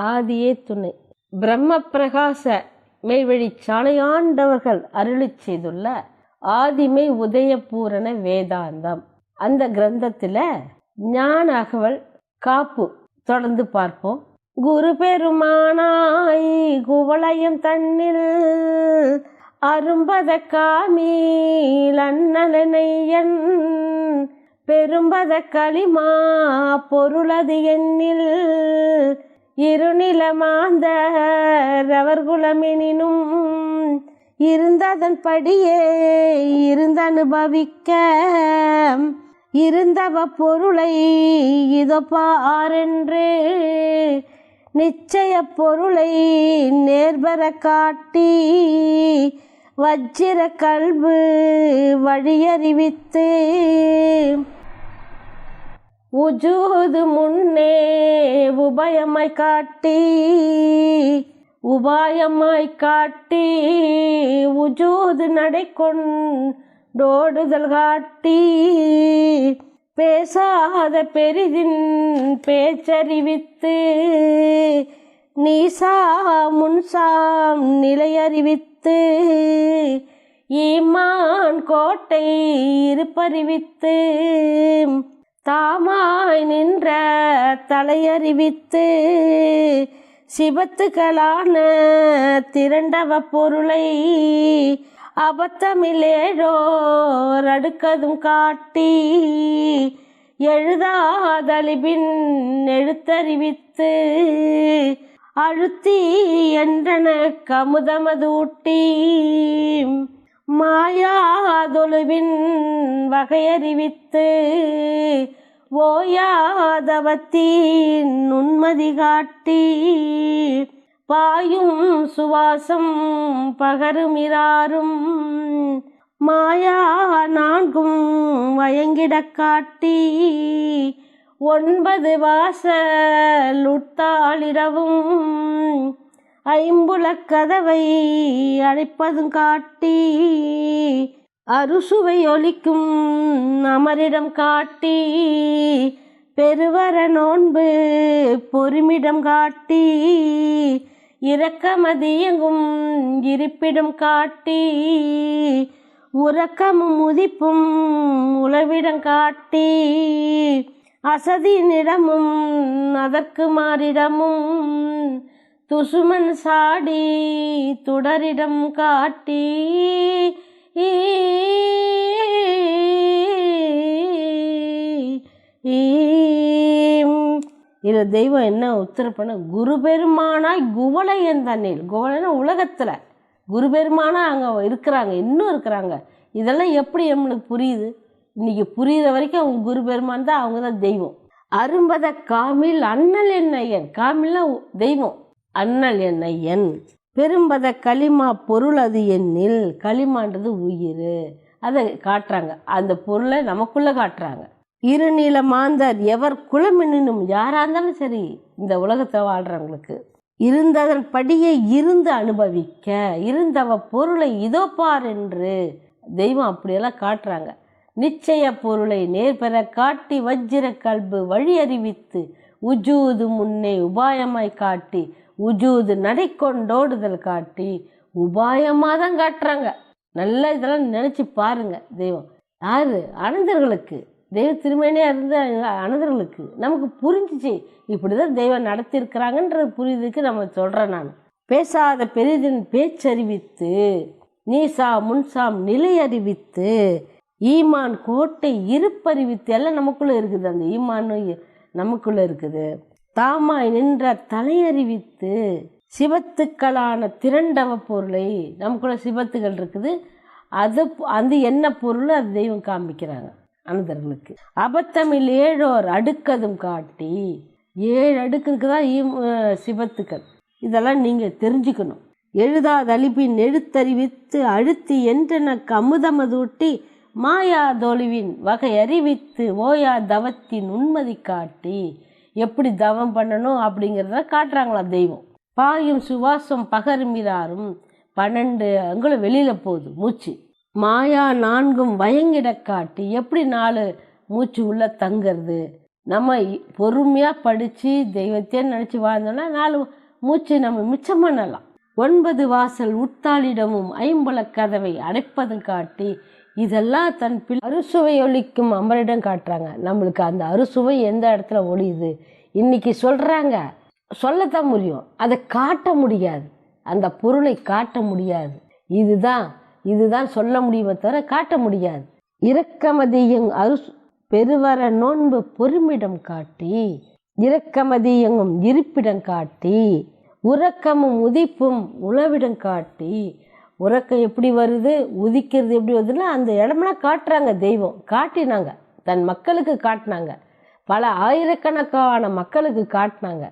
ஆதியே துணை. பிரம்ம பிரகாச மெய்வழி சாலையாண்டவர்கள் அருளிச் செய்துள்ள ஆதிமை உதயபூரண வேதாந்தம். அந்த கிரந்தத்தில் ஞான அகவல் காப்பு தொடர்ந்து பார்ப்போம். குரு பெருமானாய் குவளையும் தன்னில் அரும்பத காமீல் பெரும்பத களிமா பொருளது எண்ணில் இருநிலமாந்தர் அவர் குலமெனினும் இருந்ததன் படியே இருந்தனுபவிக்க இருந்தவ பொருளை இதோ பாரென்று நிச்சய பொருளை நேர்பர காட்டி வஜ்ர கல்பு வழியறிவித்து உஜூது முன்னே உபயமாய் காட்டி உபாயமாய் காட்டி உஜூது நடைக்கொண்டோடுதல் காட்டி பேசாத பெரிதின் பேச்சறிவித்து நீசா முன்சாம் நிலையறிவித்து ஈமான் கோட்டை இருப்பறிவித்து தாமாய் நின்ற தலையறிவித்து சிபத்துக்களான திரண்டவ பொருளை அபத்தமில்லேழோர் அடுக்கதும் காட்டி எழுதாதலிபின் எழுத்தறிவித்து அழுத்தி என்றன கமுதமதூட்டி மாயாதொழுவின் வகையறிவித்து ஓயாதவத்தின் உண்மதி காட்டி பாயும் சுவாசம் பகருமிராரும் மாயா நான்கும் வயங்கிடக் காட்டி ஒன்பது வாசல் உட்டாளிரவும் ஐம்புலக் கதவை அழைப்பதும் காட்டி அறுசுவை ஒலிக்கும் அமரிடம் காட்டி பெருவர நோன்பு பொறுமிடம் காட்டி இரக்கமதியங்கும் இருப்பிடம் காட்டி உறக்கமும் உதிப்பும் உளவிடம் காட்டி அசதியினிடமும் அதற்கு மாறிடமும் துசுமன் சாடி துடரிடம் காட்டி இதில் தெய்வம் என்ன உத்தரவு பண்ண குரு பெருமானாய் குவளையன் தண்ணில் குவளைனா உலகத்தில். குரு பெருமானா அங்கே இருக்கிறாங்க இன்னும் இருக்கிறாங்க. இதெல்லாம் எப்படி நம்மளுக்கு புரியுது? இன்னைக்கு புரிகிற வரைக்கும் அவங்க குரு பெருமான் தான் அவங்க தான் தெய்வம். அரும்பத காமில் அண்ணல் என்னையன் காமில்னா தெய்வம். அண்ணல் என்னையன் பெரும்பத களிமா பொருள் அது எண்ணில் களிமான்றது உயிர். அதை காட்டுறாங்க. அந்த பொருளை நமக்குள்ளே காட்டுறாங்க. இருநீல மாந்தர் எவர் குலமெனினும் யாராக இருந்தாலும் சரி இந்த உலகத்தை வாழ்கிறவங்களுக்கு இருந்ததன் படியே இருந்து அனுபவிக்க இருந்தவ பொருளை இதோ பார் என்று தெய்வம் அப்படியெல்லாம் காட்டுறாங்க. நிச்சய பொருளை நேர்பெற காட்டி வஜ்ர கல்பு வழி அறிவித்து உஜூது முன்னே உபாயமாய் காட்டி உஜூது நடை கொண்டோடுதல் காட்டி உபாயமாக தான் காட்டுறாங்க. நல்லா இதெல்லாம் நினச்சி பாருங்க தெய்வம். யாரு? அனந்தர்களுக்கு. தெய்வ திருமணியாக இருந்த அனந்தர்களுக்கு. நமக்கு புரிஞ்சிச்சு. இப்படி தான் தெய்வம் நடத்தியிருக்கிறாங்கன்றது புரியுதுக்கு நம்ம சொல்கிறேன் நான். பேசாத பெரிதின் பேச்சறிவித்து நீசா முன்சாம் நிலை அறிவித்து ஈமான் கோட்டை இருப்பறிவித்து எல்லாம் நமக்குள்ளே இருக்குது. அந்த ஈமான் நமக்குள்ளே இருக்குது. தாமாய் நின்ற தலையறிவித்து சிவத்துக்களான திரண்டவ பொருளை நமக்குள்ள சிவத்துகள் இருக்குது அது அந்த என்ன பொருள் அது தெய்வம் காமிக்கிறாங்க அனந்தர்களுக்கு அபத்தமில் ஏழோர் அடுக்கதும் காட்டி ஏழு அடுக்குக்கு தான் சிவத்துக்கள். இதெல்லாம் நீங்கள் தெரிஞ்சுக்கணும். எழுதாத அழிப்பின் எழுத்தறிவித்து அழுத்தி என்றென கமுதமதூட்டி மாயா தொழுவின் வகை அறிவித்து ஓயா தவத்தின் உண்மதி காட்டி எப்படி தவம் பண்ணணும் அப்படிங்கிறத காட்டுறாங்களா தெய்வம். பாயும் சுவாசம் பகருமிராரும் பன்னெண்டு அங்குலம் வெளியில் போகுது மூச்சு. மாயா நான்கும் வயங்கிட காட்டி எப்படி நாலு மூச்சு உள்ள தங்கிறது. நம்ம பொறுமையாக படித்து தெய்வத்தையே நினச்சி வாழ்ந்தோம்னா நாலு மூச்சு நம்ம மிச்சம் பண்ணலாம். ஒன்பது வாசல் உத்தாளிடமும் ஐம்பல கதவை அடைப்பதும் காட்டி இதெல்லாம் தன் பிள் அறுசுவை ஒழிக்கும் அமரிடம் காட்டுறாங்க. நம்மளுக்கு அந்த அறுசுவை எந்த இடத்துல ஒழியுது இன்னைக்கு சொல்கிறாங்க சொல்லத்தான் முடியும். அதை காட்ட முடியாது. அந்த பொருளை காட்ட முடியாது. இதுதான் இதுதான் சொல்ல முடியுமே தவிர காட்ட முடியாது. இரக்கமதியும் அருசு பெருவர நோன்பு பொறுமிடம் காட்டி இரக்கமதியங்கும் இருப்பிடம் காட்டி உறக்கமும் உதிப்பும் உளவிடம் காட்டி உறக்கம் எப்படி வருது உதிக்கிறது எப்படி வருதுன்னா அந்த இடமெல்லாம் காட்டுறாங்க தெய்வம். காட்டினாங்க. தன் மக்களுக்கு காட்டினாங்க. பல ஆயிரக்கணக்கான மக்களுக்கு காட்டினாங்க.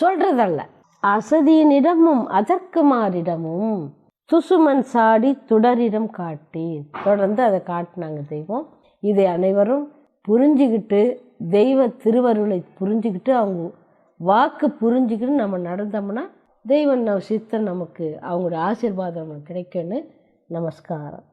சொல்றதல்ல. அசதியினிடமும் அதற்குமாரிடமும் துசுமன் சாடி துடரிடம் காட்டி தொடர்ந்து அதை காட்டினாங்க தெய்வம். இதை அனைவரும் புரிஞ்சுக்கிட்டு தெய்வ திருவருளை புரிஞ்சுக்கிட்டு அவங்க வாக்கு புரிஞ்சுக்கிட்டு நம்ம நடந்தோம்னா தெய்வம் நம்ம சித்தம் நமக்கு அவங்களோட ஆசீர்வாதம் நமக்கு கிடைக்கும்னு நமஸ்காரம்.